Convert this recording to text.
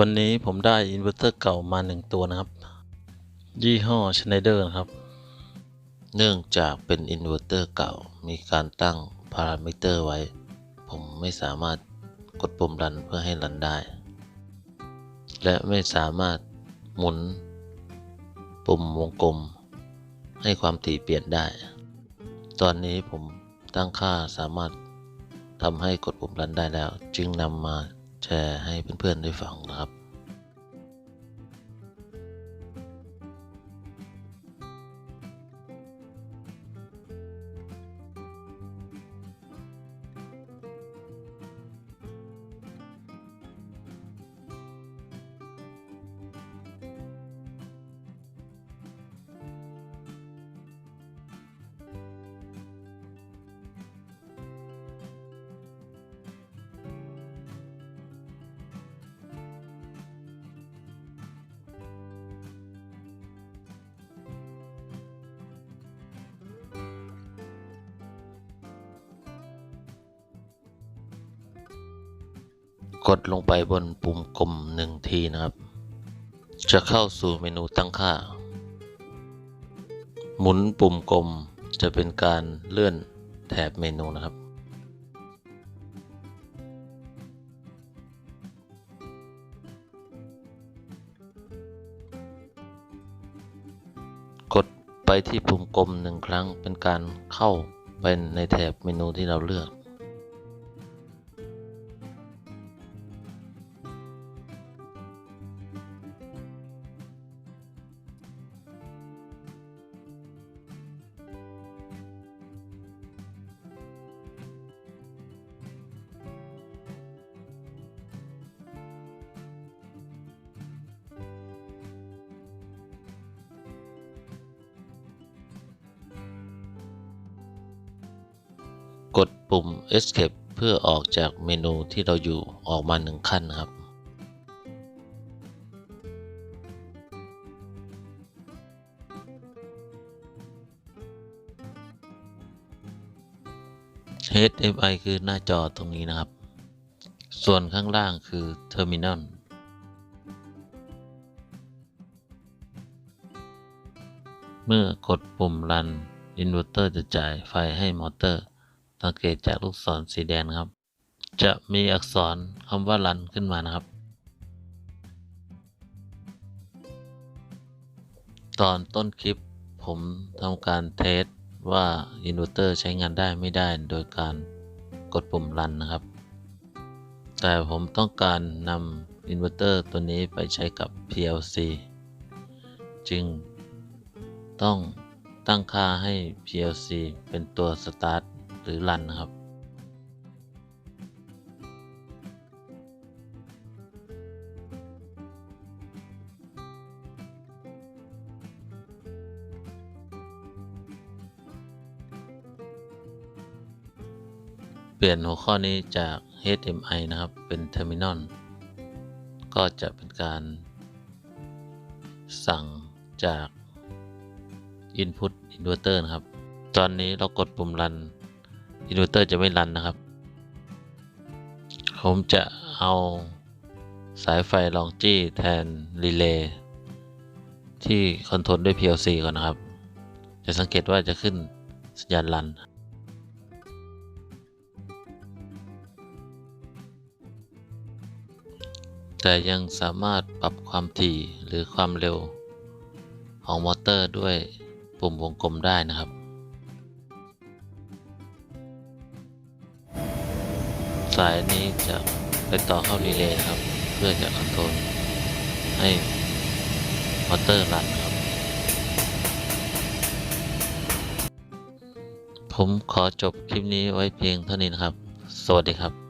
วันนี้ผมได้อินเวอร์เตอร์เก่ามาหนึ่งตัวนะครับ ยี่ห้อชไนเดอร์นะครับ เนื่องจากเป็นอินเวอร์เตอร์เก่า มีการตั้งพารามิเตอร์ไว้ ผมไม่สามารถกดปุ่มรันเพื่อให้รันได้ และไม่สามารถหมุน ปุ่มวงกลม ให้ความถี่เปลี่ยนได้ ตอนนี้ผมตั้งค่าสามารถทำให้กดปุ่มรันได้แล้ว จึงนำมา แชร์ให้เพื่อนๆได้ฟังนะครับ กดลงไปบนปุ่มกลมหนึ่งทีนะครับ จะเข้าสู่เมนูตั้งค่า หมุนปุ่มกลมจะเป็นการเลื่อนแถบเมนูนะครับ กดไปที่ปุ่มกลมหนึ่งครั้งเป็นการเข้าไปในแถบเมนูที่เราเลือก ปุ่ม Escape เพื่อออกจากเมนูที่เราอยู่ออกมาหนึ่งขั้นนะครับ HMI คือหน้าจอตรงนี้นะครับ ส่วนข้างล่างคือ Terminal เมื่อกดปุ่ม Run อินเวอร์เตอร์จะจ่ายไฟให้มอเตอร์ สังเกตจากลูกศรสีแดงครับ จะมีอักษรคำว่า Run ขึ้นมานะครับ ตอนต้นคลิปผมทำการเทสว่าอินเวอร์เตอร์ใช้งานได้ไม่ได้โดยการกดปุ่ม Run นะครับ แต่ผมต้องการนำอินเวอร์เตอร์ตัวนี้ไปใช้กับ PLC จึงต้องตั้งค่าให้ PLC เป็นตัว Start หรือ Run นะครับ เปลี่ยนหัวข้อนี้จาก HMI นะครับ เป็น Terminal ก็จะเป็นการสั่งจาก Input Inverter นะครับ ตอนนี้เรากดปุ่ม Run Inverter จะไม่รันนะครับ ผมจะเอาสายไฟลองจี้แทนรีเลย์ที่คอนโทรลด้วย PLC ก่อนนะครับ จะสังเกตว่าจะขึ้นสัญญาณรัน แต่ยังสามารถปรับความถี่หรือความเร็วของมอเตอร์ด้วยปุ่มวงกลมได้นะครับ สายนี้จะไปต่อเข้ารีเลย์ครับ เพื่อจะคอนโทรลให้มอเตอร์รันครับ ผมขอจบคลิปนี้ไว้เพียงเท่านี้นะครับ สวัสดีครับ